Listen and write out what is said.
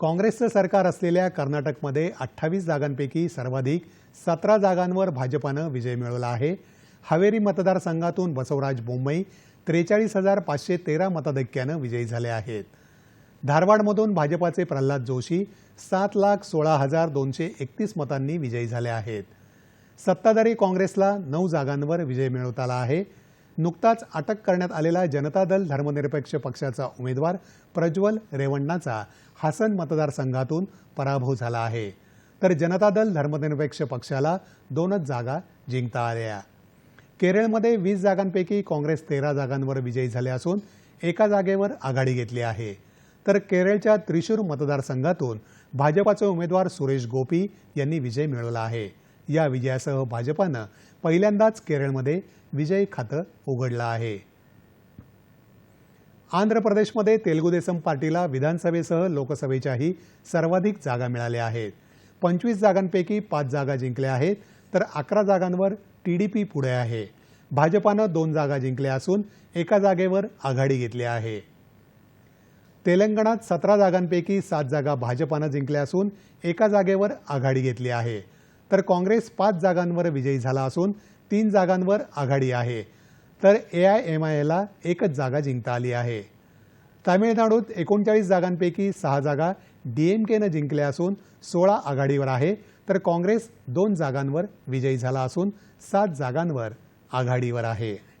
काँग्रेसचं सरकार असलेल्या कर्नाटकमध्ये अठ्ठावीस जागांपैकी सर्वाधिक सतरा जागांवर भाजपानं विजय मिळवला आहे. हवेरी मतदारसंघातून बसवराज बोंबई त्रेचाळीस हजार पाचशे तेरा मताधिक्यानं विजयी झाले आहेत. धारवाडमधून भाजपाचे प्रल्हाद जोशी सात लाख सोळा हजार दोनशे एकतीस मतांनी विजयी झाले आहेत. सत्ताधारी काँग्रेसला नऊ जागांवर विजय मिळवता आला आहे. नुकताच अटक करण्यात आलेला जनता दल धर्मनिरपेक्ष पक्षाचा उमेदवार प्रज्वल रेवण्णाचा हासन मतदारसंघातून पराभव झाला आहे. तर जनता दल धर्मनिरपेक्ष पक्षाला दोनच जागा जिंकता आल्या. केरळमध्ये वीस जागांपैकी काँग्रेस तेरा जागांवर विजयी झाले असून एका जागेवर आघाडी घेतली आहे. तर केरळच्या त्रिशूर मतदारसंघातून भाजपाचे उमेदवार सुरेश गोपी यांनी विजय मिळवला आहे. या विजयासह भाजपानं पहिल्यांदाच केरळमध्ये विजय खातं उघडलं आहे. आंध्र प्रदेशमध्ये तेलगू देसम पार्टीला विधानसभेसह लोकसभेच्याही सर्वाधिक जागा मिळाल्या आहेत. पंचवीस जागांपैकी पाच जागा जिंकल्या आहेत तर अकरा जागांवर टीडीपी पुढे आहे. भाजपानं दोन जागा जिंकल्या असून एका जागेवर आघाडी घेतली आहे. तेलंगणात सतरा जागांपैकी सात जागा भाजपानं जिंकल्या असून एका जागेवर आघाडी घेतली आहे. तर काँग्रेस पाच जागांवर विजयी झाला असून तीन जागांवर आघाडी आहे. तर ए आय एम आय एला एकच जागा जिंकता आली आहे. तामिळनाडूत एकोणचाळीस जागांपैकी सहा जागा डीएमकेनं जिंकल्या असून सोळा आघाडीवर आहे. तर काँग्रेस दोन जागांवर विजयी झाला असून सात जागांवर आघाडीवर आहे.